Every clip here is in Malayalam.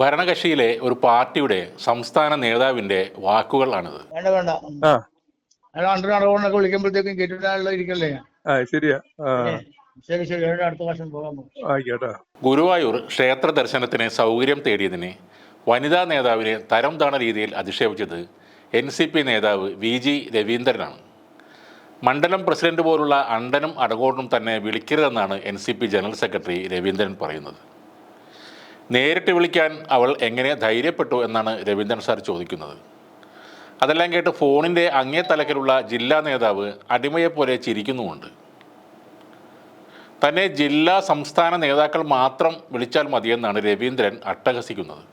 ഭരണകക്ഷിയിലെ ഒരു പാർട്ടിയുടെ സംസ്ഥാന നേതാവിന്റെ വാക്കുകളാണിത്. വേണ്ട വേണ്ട. അയാൾ അണ്ടർ നടപടിയൊക്കെ വിളിക്കുമ്പോഴത്തേക്കും കേട്ടിട്ടാണല്ലോ ഇരിക്കല്ലേ? ആ ശരിയാ. ശരി ശരി. ഏഴ് അടുത്ത വർഷം പോകാൻ ആയിക്കോട്ടെ. ഗുരുവായൂർ ക്ഷേത്ര ദർശനത്തിന് സൗകര്യം തേടിയതിന് വനിതാ നേതാവിനെ തരം താണ രീതിയിൽ അധിക്ഷേപിച്ചത് എൻ സി പി നേതാവ് വി ജി രവീന്ദ്രനാണ്. മണ്ഡലം പ്രസിഡന്റ് പോലുള്ള അണ്ടനും അടകോടനും തന്നെ വിളിക്കരുതെന്നാണ് N C P general secretary Raveendran പറയുന്നത്. നേരിട്ട് വിളിക്കാൻ അവൾ എങ്ങനെ ധൈര്യപ്പെട്ടു എന്നാണ് രവീന്ദ്രൻ സാർ ചോദിക്കുന്നത്. അതെല്ലാം കേട്ട് ഫോണിന്റെ അങ്ങേ തലക്കിലുള്ള ജില്ലാ നേതാവ് അടിമയെപ്പോലെ ചിരിക്കുന്നുമുണ്ട്. തന്നെ ജില്ലാ സംസ്ഥാന നേതാക്കൾ മാത്രം വിളിച്ചാൽ മതിയെന്നാണ് രവീന്ദ്രൻ അട്ടഹസിക്കുന്നത്.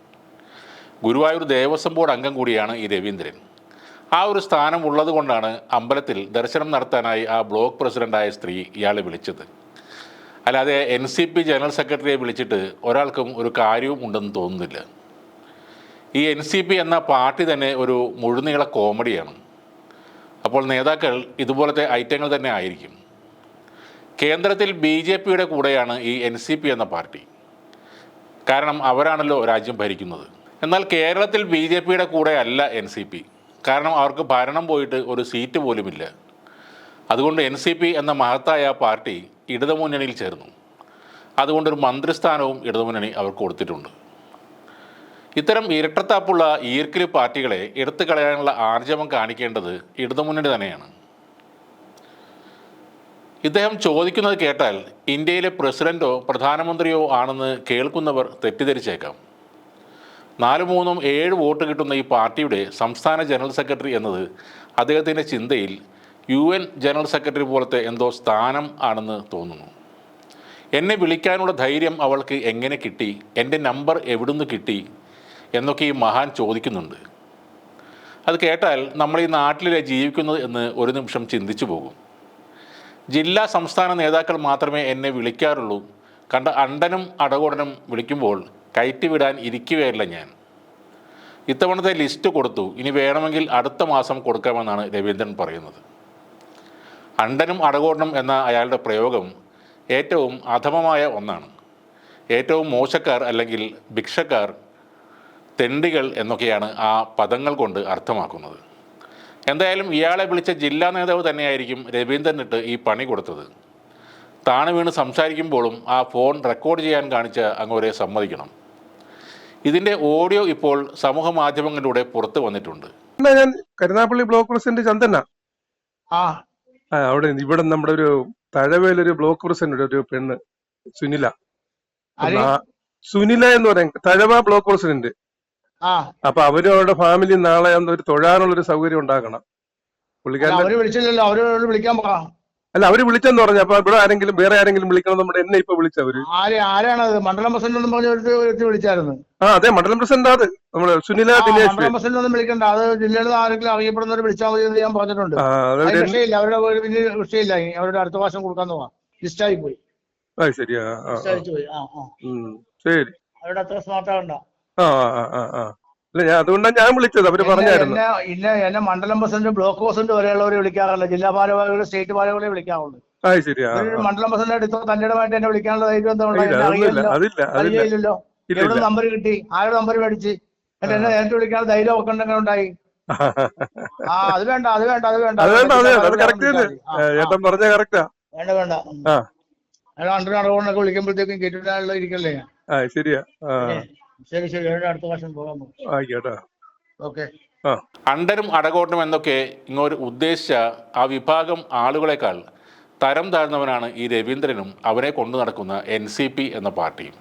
ഗുരുവായൂർ ദേവസ്വം ബോർഡ് അംഗം കൂടിയാണ് ഈ രവീന്ദ്രൻ. ആ ഒരു സ്ഥാനം ഉള്ളതുകൊണ്ടാണ് അമ്പലത്തിൽ ദർശനം നടത്താനായി ആ ബ്ലോക്ക് പ്രസിഡന്റായ സ്ത്രീ ഇയാളെ വിളിച്ചത്. അല്ലാതെ എൻ സി പി ജനറൽ സെക്രട്ടറിയെ വിളിച്ചിട്ട് ഒരാൾക്കും ഒരു കാര്യവും ഉണ്ടെന്ന് തോന്നുന്നില്ല. ഈ എൻ സി പി എന്ന പാർട്ടി തന്നെ ഒരു മുഴുനീള കോമഡിയാണ്. അപ്പോൾ നേതാക്കൾ ഇതുപോലത്തെ ഐറ്റങ്ങൾ തന്നെ ആയിരിക്കും. കേന്ദ്രത്തിൽ ബി ജെ പിയുടെ കൂടെയാണ് ഈ എൻ സി പി എന്ന പാർട്ടി. കാരണം അവരാണല്ലോ രാജ്യം ഭരിക്കുന്നത്. എന്നാൽ കേരളത്തിൽ ബി ജെ പിയുടെ കൂടെ അല്ല എൻ സി പി കാരണം അവർക്ക് ഭരണം പോയിട്ട് ഒരു സീറ്റ് പോലുമില്ല. അതുകൊണ്ട് എൻ സി പി എന്ന മഹത്തായ പാർട്ടി ഇടതുമുന്നണിയിൽ ചേർന്നു. അതുകൊണ്ടൊരു മന്ത്രിസ്ഥാനവും ഇടതുമുന്നണി അവർക്ക് കൊടുത്തിട്ടുണ്ട്. ഇത്തരം ഇരട്ടത്താപ്പുള്ള ഈർക്കിൽ പാർട്ടികളെ എടുത്തു കളയാനുള്ള ആർജവം കാണിക്കേണ്ടത് ഇടതുമുന്നണി തന്നെയാണ്. ഇദ്ദേഹം ചോദിക്കുന്നത് കേട്ടാൽ ഇന്ത്യയിലെ പ്രസിഡന്റോ പ്രധാനമന്ത്രിയോ ആണെന്ന് കേൾക്കുന്നവർ തെറ്റിദ്ധരിച്ചേക്കാം. നാല് മൂന്നും ഏഴ് വോട്ട് കിട്ടുന്ന ഈ പാർട്ടിയുടെ സംസ്ഥാന ജനറൽ സെക്രട്ടറി എന്നത് അദ്ദേഹത്തിന്റെ ചിന്തയിൽ യു എൻ ജനറൽ സെക്രട്ടറി പോലത്തെ എന്തോ സ്ഥാനം ആണെന്ന് തോന്നുന്നു. എന്നെ വിളിക്കാനുള്ള ധൈര്യം അവൾക്ക് എങ്ങനെ കിട്ടി? എന്റെ നമ്പർ എവിടുന്ന് കിട്ടി? എന്നൊക്കെ ഈ മഹാൻ ചോദിക്കുന്നുണ്ട്. അത് കേട്ടാൽ നമ്മൾ ഈ നാട്ടിലെ ജീവിക്കുന്നത് എന്ന് ഒരു നിമിഷം ചിന്തിച്ചു പോകും. ജില്ലാ സംസ്ഥാന നേതാക്കൾ മാത്രമേ എന്നെ വിളിക്കാറുള്ളൂ. കണ്ട അണ്ടനും അടകോടനും വിളിക്കുമ്പോൾ കയറ്റി വിടാൻ ഇരിക്കുകയല്ല ഞാൻ. ഇത്തവണത്തെ ലിസ്റ്റ് കൊടുത്തു. ഇനി വേണമെങ്കിൽ അടുത്ത മാസം കൊടുക്കാമെന്നാണ് രവീന്ദ്രൻ പറയുന്നത്. അണ്ടനും അടകോടനും എന്ന അയാളുടെ പ്രയോഗം ഏറ്റവും അധമമായ ഒന്നാണ്. ഏറ്റവും മോശക്കാർ അല്ലെങ്കിൽ ഭിക്ഷക്കാർ തെണ്ടികൾ എന്നൊക്കെയാണ് ആ പദങ്ങൾ കൊണ്ട് അർത്ഥമാക്കുന്നത്. എന്തായാലും ഇയാളെ വിളിച്ച ജില്ലാ നേതാവ് തന്നെയായിരിക്കും രവീന്ദ്രനിട്ട് ഈ പണി കൊടുത്തത്. താണു വീണ് സംസാരിക്കുമ്പോഴും ആ ഫോൺ റെക്കോർഡ് ചെയ്യാൻ കാണിച്ച അങ്ങോരെ സമ്മതിക്കണം. ഇതിന്റെ ഓഡിയോ ഇപ്പോൾ സമൂഹ മാധ്യമങ്ങളിലൂടെ പുറത്തു വന്നിട്ടുണ്ട്. ഞാൻ കരുനാപ്പള്ളി ബ്ലോക്ക് പ്രസിഡന്റ് ചന്ദന. ആ ആ അവിടെ ഇവിടെ നമ്മുടെ ഒരു തഴവേലൊരു ബ്ലോക്ക് പ്രസിഡന്റ് ഒരു പെണ്ണ് സുനില. ആര്? സുനില എന്ന് പറയാൻ തഴവ ബ്ലോക്ക് പ്രസിഡന്റ്. ആ. അപ്പൊ അവരും അവരുടെ ഫാമിലി നാളെ ഒരു തൊഴാനുള്ള ഒരു സൗകര്യം ഉണ്ടാക്കണം അല്ല, പുള്ളിക്കാരൻ അവർ വിളിച്ചില്ലല്ലോ. അവരോട് വിളിക്കാൻ അല്ല അവർ വിളിച്ചെന്ന് പറഞ്ഞു. അപ്പൊ ഇവിടെ ആരെങ്കിലും വേറെ ആരെങ്കിലും വിളിക്കണം നമ്മുടെ എന്നെ ഇപ്പൊ വിളിച്ചവര് ആര് അത് മണ്ഡലം പ്രസിഡന്റ് പറഞ്ഞ ഒരുത്തി വിളിച്ചായിരുന്നു. ആ അതെ മണ്ഡലം പ്രസിഡന്റ് അത്. നമ്മൾ സുനില ദിനേശ്. മണ്ഡലം പ്രസിഡന്റ് ഒന്നും വിളിക്കണ്ട. അത് ജില്ലയിൽ ആരെങ്കിലും അറിയപ്പെടുന്നവർ വിളിച്ചാൽ മതി എന്ന് ഞാൻ പറഞ്ഞിട്ടുണ്ട്. വിഷയമില്ല. അവരുടെ പിന്നെ വിഷയമില്ല. അവരുടെ അടുത്ത പ്രാവശ്യം കൊടുക്കാൻ പോവാം. ലിസ്റ്റായി പോയി. ആ ശരിയാ ആ, ശരി. അവരുടെ അത്ര സ്മാർട്ട് ആവണ്ട. ആ ആ ആ. അല്ല ഞാൻ അതുകൊണ്ടാണ് ഞാൻ വിളിച്ചത് അവർ പറഞ്ഞായിരുന്നു. ഇല്ല എന്നെ മണ്ഡലം പ്രസിഡന്റ് ബ്ലോക്ക് പ്രസിഡന്റ് വരെയുള്ളവരെ വിളിക്കാറില്ല. ജില്ലാ ഭാരവാഹികൾ സ്റ്റേറ്റ് ഭാരവാഹികളെ വിളിക്കാറുള്ളൂ. അത് ശരിയാ ആ, ഒരു ആ. മണ്ഡലം പ്രസിഡന്റ് ഇത്ര തന്നിടമായിട്ട് എന്നെ വിളിക്കാനുള്ള ധൈര്യം എന്താ ഉള്ളത്? ഇല്ല എന്നെ അതൊന്നുമില്ല അറിയില്ലല്ലോ അതില്ല അതില്ല. അറിയില്ലല്ലോ ഇല്ല എവിടെ ഇല്ല. നമ്പർ കിട്ടി? ആരുടെ നമ്പർ മേടിച്ച്? എന്നിട്ട് എന്നെ നേരിട്ട് വിളിക്കാനുള്ള ധൈര്യം ഒക്കെ ഉണ്ടെങ്കിൽ ഉണ്ടായി. ആ അത് വേണ്ട അത് വേണ്ട അത് വേണ്ട. അത് വേണ്ട അത് വേണ്ട അത് കറക്റ്റ് തന്നെ. ആ, ആ. ഏട്ടൻ പറഞ്ഞ കറക്റ്റാ വേണ്ട വേണ്ട. ആ. അയാൾ അണ്ടർ നടപടിയൊക്കെ വിളിക്കുമ്പോഴത്തേക്കും കേട്ടിട്ടാണല്ലോ ഇരിക്കല്ലേ? ആ ശരിയാ ആ. ശരി ശരി. ഏഴ് അടുത്ത പ്രാവശ്യം പോകാൻ ആയിക്കോട്ടെ. ഓക്കെ. ആ. അണ്ടനും അടകോട്ടനും എന്നൊക്കെ ഇങ്ങോട്ട് ഉദ്ദേശിച്ച ആ വിഭാഗം ആളുകളെക്കാൾ തരം താഴ്ന്നവനാണ് ഈ രവീന്ദ്രനും അവരെ കൊണ്ടു നടക്കുന്ന എൻ സി പി എന്ന പാർട്ടിയും